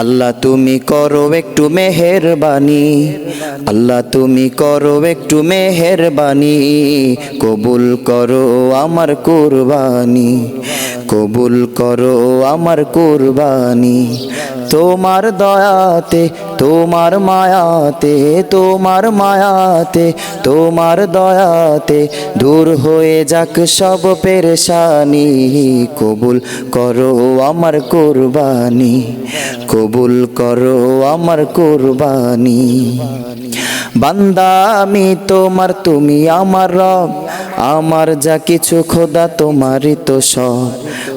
আল্লাহ তুমি করো একটু মেহেরবানি। আল্লাহ তুমি করো একটু মেহেরবানি। কবুল করো আমার কুরবানি। কবুল করো আমার কুরবানি। তোমার দয়াতে, তোমার মায়াতে তোমার মায়াতে, তোমার দয়াতে দূর হয়ে যাক সব পেরেশানি। কবুল করো আমার কুরবানি, কবুল করো আমার কুরবানি। বান্দা, আমি তোমার, তুমি আমার রব, আমার যা কিছু খোদা, তোমারই তো সব।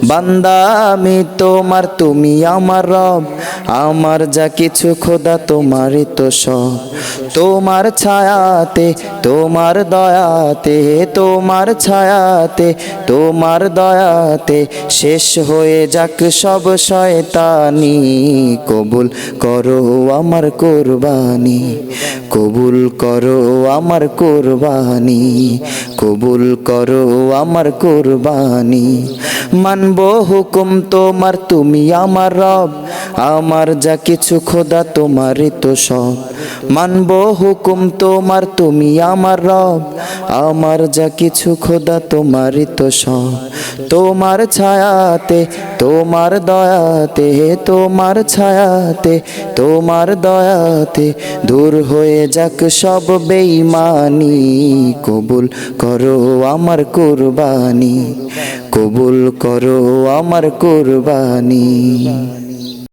বান্দা, আমি তোমার, তুমি আমার রব। আমার যা কিছু খোদা, তোমারই তো সব। তোমার ছায়াতে, তোমার দয়াতে, তোমার ছায়াতে, তোমার দয়াতে শেষ হয়ে যাক সব শয়তানি। কবুল করো আমার কোরবানি। কবুল করো আমার কোরবানি। কবুল করো আমার কোরবানি। মানব হুকুম তোমার তুমি আমার রব। আমার যা কিছু খোদা, তোমারই তো সব। মানব হুকুম তোমার, তুমি আমার রব। আমার যা কিছু খোদা, তোমারই তো সব। তোমার ছায়াতে, তোমার দয়াতে, তোমার ছায়াতে, তোমার দয়াতে দূর হয়ে যাক সব বেঈমানি। কবুল করো আমার কুরবানি। কবুল করো আমার কুরবানি।